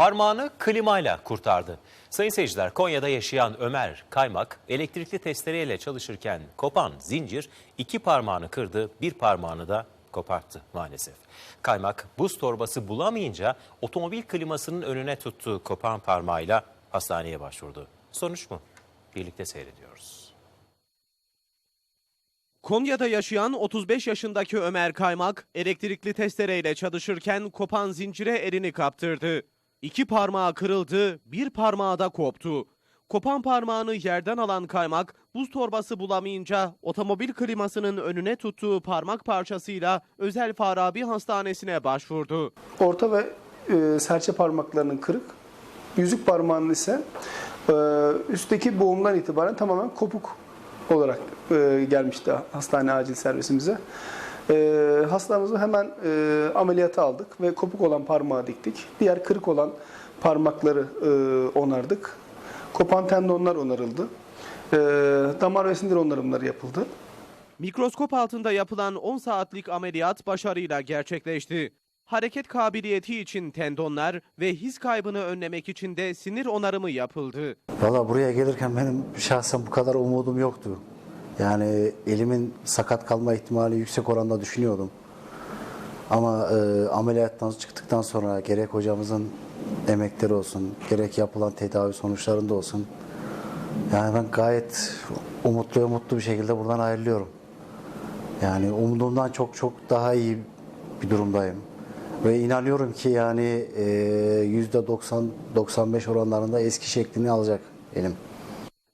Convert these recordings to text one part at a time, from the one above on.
Parmağını klimayla kurtardı. Sayın seyirciler Konya'da yaşayan Ömer Kaymak elektrikli testereyle çalışırken kopan zincir iki parmağını kırdı bir parmağını da koparttı maalesef. Kaymak buz torbası bulamayınca otomobil klimasının önüne tuttuğu kopan parmağıyla hastaneye başvurdu. Sonuç mu? Birlikte seyrediyoruz. Konya'da yaşayan 35 yaşındaki Ömer Kaymak elektrikli testereyle çalışırken kopan zincire elini kaptırdı. İki parmağı kırıldı, bir parmağı da koptu. Kopan parmağını yerden alan Kaymak buz torbası bulamayınca otomobil klimasının önüne tuttuğu parmak parçasıyla özel Farabi Hastanesi'ne başvurdu. Orta ve e, serçe parmaklarının kırık. Yüzük parmağının ise e, üstteki boğumdan itibaren tamamen kopuk olarak e, gelmişti hastane acil servisimize. E, hastamızı hemen e, ameliyata aldık ve kopuk olan parmağı diktik. Diğer kırık olan parmakları e, onardık. Kopan tendonlar onarıldı. E, damar ve sinir onarımları yapıldı. Mikroskop altında yapılan 10 saatlik ameliyat başarıyla gerçekleşti. Hareket kabiliyeti için tendonlar ve his kaybını önlemek için de sinir onarımı yapıldı. Valla buraya gelirken benim şahsen bu kadar umudum yoktu. Yani elimin sakat kalma ihtimali yüksek oranda düşünüyordum. Ama e, ameliyattan çıktıktan sonra gerek hocamızın emekleri olsun, gerek yapılan tedavi sonuçlarında olsun. Yani ben gayet umutlu ve mutlu bir şekilde buradan ayrılıyorum. Yani umduğumdan çok çok daha iyi bir durumdayım. Ve inanıyorum ki yani e, %90-95 oranlarında eski şeklini alacak elim.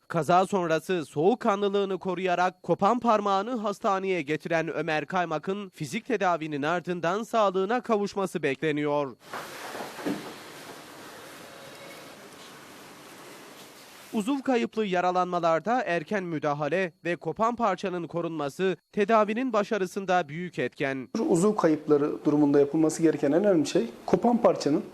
Kaza sonrası soğukkanlılığını koruyarak kopan parmağını hastaneye getiren Ömer Kaymak'ın fizik tedavinin ardından sağlığına kavuşması bekleniyor. Uzuv kayıplı yaralanmalarda erken müdahale ve kopan parçanın korunması tedavinin başarısında büyük etken. Uzuv kayıpları durumunda yapılması gereken en önemli şey kopan parçanın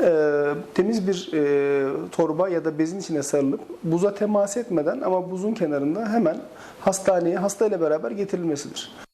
e, temiz bir e, torba ya da bezin içine sarılıp buza temas etmeden ama buzun kenarında hemen hastaneye hastayla beraber getirilmesidir.